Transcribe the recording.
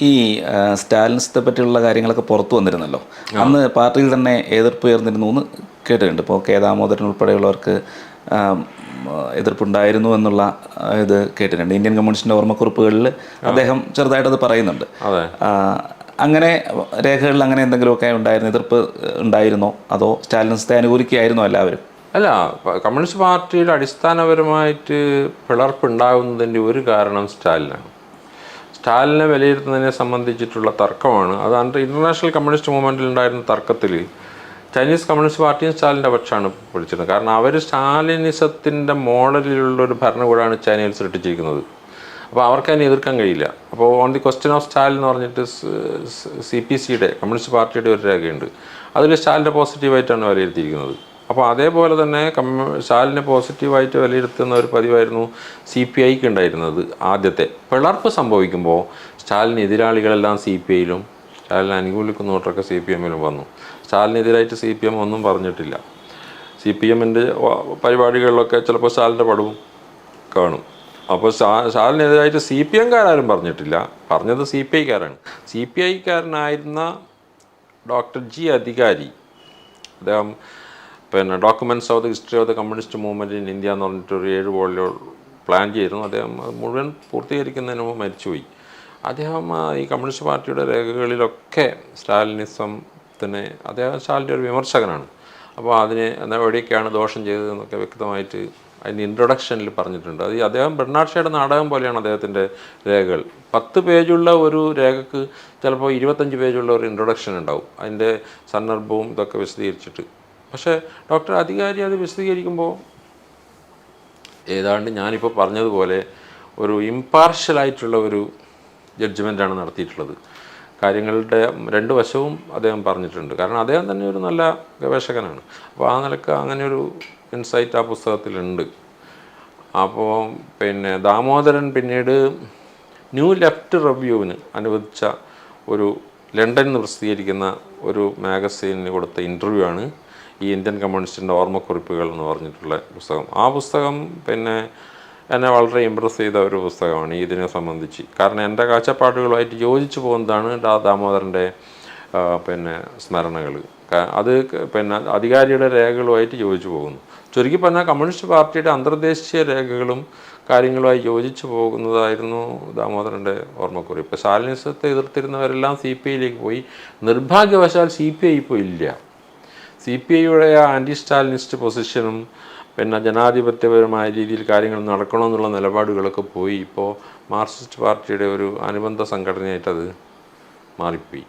ഈ സ്റ്റാലിൻസിനെ പറ്റിയുള്ള കാര്യങ്ങളൊക്കെ പുറത്തു വന്നിരുന്നല്ലോ. അന്ന് പാർട്ടിയിൽ തന്നെ എതിർപ്പ് ഉയർന്നിരുന്നു എന്ന് കേട്ടിട്ടുണ്ട്. ഇപ്പോൾ കെ ദാമോദരൻ ഉൾപ്പെടെയുള്ളവർക്ക് എതിർപ്പുണ്ടായിരുന്നു എന്നുള്ള ഇത് കേട്ടിട്ടുണ്ട്. ഇന്ത്യൻ കമ്മ്യൂണിസ്റ്റിന്റെ ഓർമ്മക്കുറിപ്പുകളിൽ അദ്ദേഹം ചെറുതായിട്ടത് പറയുന്നുണ്ട്. അങ്ങനെ രേഖകളിൽ അങ്ങനെ എന്തെങ്കിലുമൊക്കെ ഉണ്ടായിരുന്നു എതിർപ്പ് ഉണ്ടായിരുന്നോ? അതോ സ്റ്റാലിനിസത്തെ അനുകൂലിക്കുകയായിരുന്നോ എല്ലാവരും? അല്ല കമ്മ്യൂണിസ്റ്റ് പാർട്ടിയുടെ അടിസ്ഥാനപരമായിട്ട് പിളർപ്പുണ്ടാകുന്നതിന്റെ ഒരു കാരണം സ്റ്റാലിനാണ്. സ്റ്റാലിനെ വിലയിരുത്തുന്നതിനെ സംബന്ധിച്ചിട്ടുള്ള തർക്കമാണ്. അത് അണ്ടർ ഇന്റർനാഷണൽ കമ്മ്യൂണിസ്റ്റ് മൂവ്മെന്റിൽ ഉണ്ടായിരുന്ന തർക്കത്തിൽ ചൈനീസ് കമ്മ്യൂണിസ്റ്റ് പാർട്ടിയും സ്റ്റാലിന്റെ പക്ഷമാണ് പിടിച്ചിരുന്നത് കാരണം അവർ സ്റ്റാലിനിസത്തിന്റെ മോഡലിലുള്ള ഒരു ഭരണകൂടമാണ് ചൈനയിൽ സൃഷ്ടിച്ചിരിക്കുന്നത്. അപ്പോൾ അവർക്ക് അതിനെ എതിർക്കാൻ കഴിയില്ല. അപ്പോൾ on the question of Stalin എന്ന് പറഞ്ഞിട്ട് സി പി സിയുടെ കമ്മ്യൂണിസ്റ്റ് പാർട്ടിയുടെ ഒരു രേഖയുണ്ട്. അതിൽ സ്റ്റാലിന്റെ പോസിറ്റീവായിട്ടാണ് വിലയിരുത്തിയിരിക്കുന്നത്. അപ്പോൾ അതേപോലെ തന്നെ സ്റ്റാലിനെ പോസിറ്റീവായിട്ട് വിലയിരുത്തുന്ന ഒരു പതിവായിരുന്നു സി പി ഐക്ക് ഉണ്ടായിരുന്നത് ആദ്യത്തെ. പിളർപ്പ് സംഭവിക്കുമ്പോൾ സ്റ്റാലിന് എതിരാളികളെല്ലാം സി പി ഐയിലും സ്റ്റാലിനെ അനുകൂലിക്കുന്നവരൊക്കെ സി പി എമ്മിലും വന്നു. സ്റ്റാലിനെതിരായിട്ട് സി പി എം ഒന്നും പറഞ്ഞിട്ടില്ല. സി പി എമ്മിന്റെ പരിപാടികളിലൊക്കെ ചിലപ്പോൾ സ്റ്റാലിന്റെ പടവും കാണും. അപ്പോൾ സ്റ്റാലിനെതിരായിട്ട് സി പി എംകാരും പറഞ്ഞിട്ടില്ല. പറഞ്ഞത് സി പി ഐക്കാരാണ് സി പി ഐക്കാരനായിരുന്ന ഡോക്ടർ ജി അധികാരി അദ്ദേഹം പിന്നെ documents of the history of the communist movement in India എന്ന് പറഞ്ഞിട്ട് ഒരു ഏഴ് വോളിയോ പ്ലാൻ ചെയ്തിരുന്നു. അദ്ദേഹം മുഴുവൻ പൂർത്തീകരിക്കുന്നതിന് മുമ്പ് മരിച്ചുപോയി. അദ്ദേഹം ഈ കമ്മ്യൂണിസ്റ്റ് പാർട്ടിയുടെ രേഖകളിലൊക്കെ സ്റ്റാലിനിസത്തിന് അദ്ദേഹം സ്റ്റാലിന്റെ ഒരു വിമർശകനാണ്. അപ്പോൾ അതിന് എന്നാൽ എവിടെയൊക്കെയാണ് ദോഷം ചെയ്തതെന്നൊക്കെ വ്യക്തമായിട്ട് അതിന്റെ ഇൻട്രൊഡക്ഷനിൽ പറഞ്ഞിട്ടുണ്ട്. അത് ഈ അദ്ദേഹം ബെർണാഡ് നാടകം പോലെയാണ് അദ്ദേഹത്തിന്റെ രേഖകൾ. പത്ത് പേജുള്ള ഒരു രേഖക്ക് ചിലപ്പോൾ ഇരുപത്തഞ്ച് പേജുള്ള ഒരു ഇൻട്രൊഡക്ഷൻ ഉണ്ടാവും. അതിന്റെ സന്ദർഭവും ഇതൊക്കെ വിശദീകരിച്ചിട്ട്. പക്ഷേ ഡോക്ടർ അധികാരി അത് വിശദീകരിക്കുമ്പോൾ ഏതാണ്ട് ഞാനിപ്പോൾ പറഞ്ഞതുപോലെ ഒരു ഇമ്പാർഷ്യലായിട്ടുള്ള ഒരു ജഡ്ജ്മെന്റാണ് നടത്തിയിട്ടുള്ളത്. കാര്യങ്ങളുടെ രണ്ട് വശവും അദ്ദേഹം പറഞ്ഞിട്ടുണ്ട്. കാരണം അദ്ദേഹം തന്നെ ഒരു നല്ല ഗവേഷകനാണ്. അപ്പോൾ ആ നിലയ്ക്ക് അങ്ങനെ ഒരു ഇൻസൈറ്റ് ആ പുസ്തകത്തിലുണ്ട്. അപ്പോൾ പിന്നെ ദാമോദരൻ പിന്നീട് ന്യൂ ലെഫ്റ്റ് റിവ്യൂവിന് അനുവദിച്ച ഒരു ലണ്ടനിൽ പ്രസിദ്ധീകരിക്കുന്ന ഒരു മാഗസീനിന് കൊടുത്ത ഇന്റർവ്യൂ ആണ്. ഈ ഇന്ത്യൻ കമ്മ്യൂണിസ്റ്റിന്റെ ഓർമ്മക്കുറിപ്പുകൾ എന്ന് പറഞ്ഞിട്ടുള്ള പുസ്തകം. ആ പുസ്തകം പിന്നെ എന്നെ വളരെ ഇമ്പ്രസ് ചെയ്ത ഒരു പുസ്തകമാണ് ഇതിനെ സംബന്ധിച്ച്. കാരണം എന്റെ കാഴ്ചപ്പാടുകളുമായിട്ട് യോജിച്ചു പോകുന്നതാണ് ഡാ ദാമോദരന്റെ പിന്നെ സ്മരണകൾ. അത് പിന്നെ അധികാരിയുടെ രേഖകളുമായിട്ട് യോജിച്ചു പോകുന്നു. ചുരുക്കി പറഞ്ഞാൽ കമ്മ്യൂണിസ്റ്റ് പാർട്ടിയുടെ അന്തർദേശീയ രേഖകളും കാര്യങ്ങളുമായി യോജിച്ചു പോകുന്നതായിരുന്നു ദാമോദരന്റെ ഓർമ്മക്കുറിപ്പ്. സാലിനിസത്തെ എതിർത്തിരുന്നവരെല്ലാം സി പി ഐയിലേക്ക് പോയി. നിർഭാഗ്യവശാൽ സി പി ഐ ഇപ്പോൾ ഇല്ല. സി പി ഐയുടെ ആന്റി സ്റ്റാലിനിസ്റ്റ് പൊസിഷനും പിന്നെ ജനാധിപത്യപരമായ രീതിയിൽ കാര്യങ്ങൾ നടക്കണമെന്നുള്ള നിലപാടുകളൊക്കെ പോയി. ഇപ്പോൾ മാർക്സിസ്റ്റ് പാർട്ടിയുടെ ഒരു അനുബന്ധ സംഘടനയായിട്ടത് മാറിപ്പോയി.